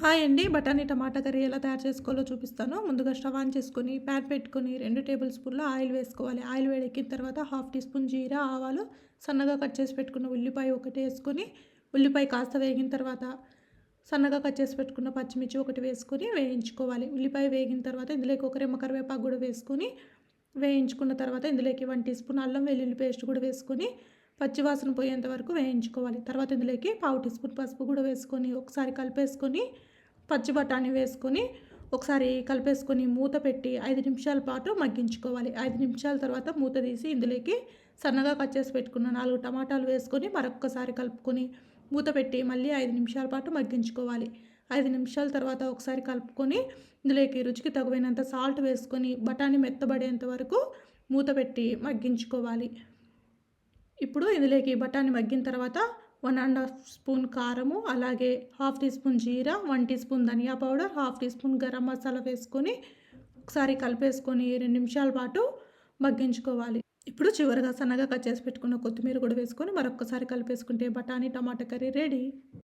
Hi అండి. బఠానీ టమాటా curry ఎలా తయారు చేసుకోవాలో చూపిస్తాను. ముందుగా స్టవ్ ఆన్ చేసుకొని ప్యాన్ పెట్టుకొని రెండు టేబుల్ స్పూన్ల ఆయిల్ వేసుకోవాలి. ఆయిల్ వేడెక్కిన తర్వాత హాఫ్ టీ స్పూన్ జీరా ఆవాలు సన్నగా కట్ చేసి పెట్టుకున్న ఉల్లిపాయ ఒకటి వేసుకొని ఉల్లిపాయ కాస్త వేగిన తర్వాత సన్నగా కట్ చేసి పెట్టుకున్న పచ్చిమిర్చి ఒకటి వేసుకొని వేయించుకోవాలి. ఉల్లిపాయ వేగిన తర్వాత ఇందులోకి ఒక రెమ్మ కరివేపాకు కూడా వేసుకొని వేయించుకున్న తర్వాత ఇందులోకి వన్ టీ స్పూన్ అల్లం వెల్లుల్లి పేస్ట్ కూడా వేసుకొని పచ్చివాసన పోయేంత వరకు వేయించుకోవాలి. తర్వాత ఇందులోకి పావు టీ స్పూన్ పసుపు కూడా వేసుకొని ఒకసారి కలిపేసుకొని పచ్చి బఠానీ వేసుకొని ఒకసారి కలిపేసుకొని మూత పెట్టి ఐదు నిమిషాల పాటు మగ్గించుకోవాలి. ఐదు నిమిషాల తర్వాత మూత తీసి ఇందులోకి సన్నగా కట్ చేసి పెట్టుకున్న నాలుగు టమాటాలు వేసుకొని మరొకసారి కలుపుకొని మూత పెట్టి మళ్ళీ ఐదు నిమిషాల పాటు మగ్గించుకోవాలి. ఐదు నిమిషాల తర్వాత ఒకసారి కలుపుకొని ఇందులోకి రుచికి తగువైనంత సాల్ట్ వేసుకొని బఠానీ మెత్తబడేంత వరకు మూత పెట్టి మగ్గించుకోవాలి. ఇప్పుడు ఇందులోకి బఠానీ మగ్గిన తర్వాత వన్ అండ్ హాఫ్ స్పూన్ కారము అలాగే half teaspoon jeera one teaspoon dhaniya powder half teaspoon garam masala వేసుకొని ఒకసారి కలిపేసుకొని రెండు నిమిషాల పాటు మగ్గించుకోవాలి. ఇప్పుడు చివరిగా సన్నగా కట్ చేసి పెట్టుకున్న కొత్తిమీర కూడా వేసుకొని మరొకసారి కలిపేసుకుంటే బఠానీ టమాటా కర్రీ రెడీ.